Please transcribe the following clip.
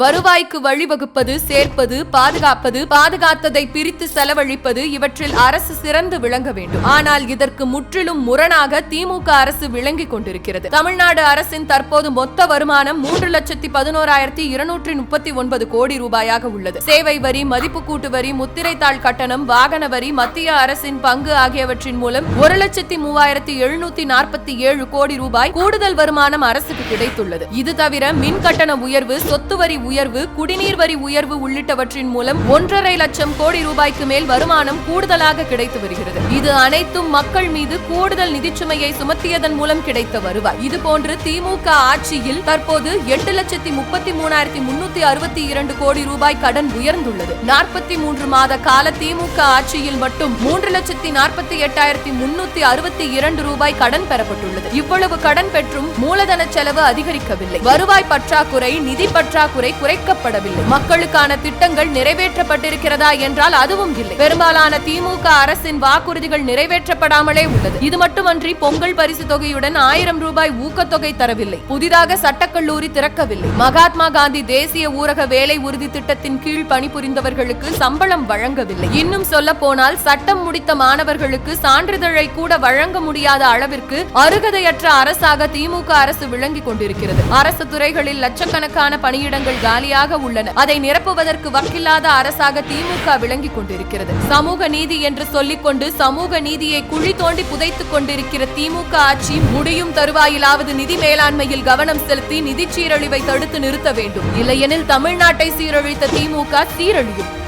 வருவாய்க்கு வழிவகுப்பது சேர்ப்பது பாதுகாப்பது பாதுகாத்ததை பிரித்து செலவழிப்பது இவற்றில் அரசு சிறந்து விளங்க வேண்டும். ஆனால் இதற்கு முற்றிலும் முரணாக திமுக அரசு விளங்கிக் கொண்டிருக்கிறது. தமிழ்நாடு அரசின் தற்போது மொத்த வருமானம் மூன்று லட்சத்தி பதினோராயிரத்தி இருநூற்றி முப்பத்தி ஒன்பது கோடி ரூபாயாக உள்ளது. சேவை வரி மதிப்பு கூட்டு வரி முத்திரைத்தாள் கட்டணம் வாகன வரி மத்திய அரசின் பங்கு ஆகியவற்றின் மூலம் ஒரு லட்சத்தி மூவாயிரத்தி எழுநூத்தி நாற்பத்தி ஏழு கோடி ரூபாய் கூடுதல் வருமானம் அரசுக்கு கிடைத்துள்ளது. இது தவிர மின் கட்டண உயர்வு சொத்து வரி உயர்வு குடிநீர் வரி உயர்வு உள்ளிட்டவற்றின் மூலம் ஒன்றரை லட்சம் கோடி ரூபாய்க்கு மேல் வருமானம் கூடுதலாக கிடைத்து வருகிறது. இது அனைத்தும் மக்கள் மீது கூடுதல் நிதிச்சுமையை சுமத்தியதன் மூலம் கிடைத்த வருவாய். இது போன்று திமுக ஆட்சியில் தற்போது எட்டு லட்சத்தி முப்பத்தி மூணாயிரத்தி முன்னூத்தி அறுபத்தி இரண்டு கோடி ரூபாய் கடன் உயர்ந்துள்ளது. நாற்பத்தி மூன்று மாத கால திமுக ஆட்சியில் மட்டும் மூன்று லட்சத்தி நாற்பத்தி எட்டாயிரத்தி முன்னூத்தி அறுபத்தி இரண்டு ரூபாய் கடன் பெறப்பட்டுள்ளது. இவ்வளவு கடன் பெற்றும் மூலதன செலவு அதிகரிக்கவில்லை. வருவாய் பற்றாக்குறை நிதி பற்றாக்குறை குறைக்கப்படவில்லை. மக்களுக்கான திட்டங்கள் நிறைவேற்றப்பட்டிருக்கிறதா என்றால் அதுவும் இல்லை. பெரும்பாலான திமுக அரசின் வாக்குறுதிகள் நிறைவேற்றப்படாமலே உள்ளது. இது மட்டுமன்றி பொங்கல் பரிசு தொகையுடன் ஆயிரம் ரூபாய் ஊக்கத்தொகை தரவில்லை. புதிதாக சட்டக்கல்லூரி திறக்கவில்லை. மகாத்மா காந்தி தேசிய ஊரக வேலை உறுதி திட்டத்தின் கீழ் பணிபுரிந்தவர்களுக்கு சம்பளம் வழங்கவில்லை. இன்னும் சொல்ல போனால் சட்டம் முடித்த மாணவர்களுக்கு சான்றிதழை கூட வழங்க முடியாத அளவிற்கு அருகதையற்ற அரசாக திமுக அரசு விளங்கிக் கொண்டிருக்கிறது. அரசு துறைகளில் லட்சக்கணக்கான பணியிடங்கள் காலியாக உள்ளன. அதை நிரப்புவதற்கு வக்கில்லாத அரசாக திமுக விளங்கிக் கொண்டிருக்கிறது. சமூக நீதி என்று சொல்லிக்கொண்டு சமூக நீதியை குழி தோண்டி புதைத்துக் கொண்டிருக்கிற திமுக ஆட்சி முடியும் தருவாயிலாவது நிதி மேலாண்மையில் கவனம் செலுத்தி நிதி சீரழிவை தடுத்து நிறுத்த வேண்டும். இல்லையெனில் தமிழ்நாட்டை சீரழித்த திமுக சீரழியும்.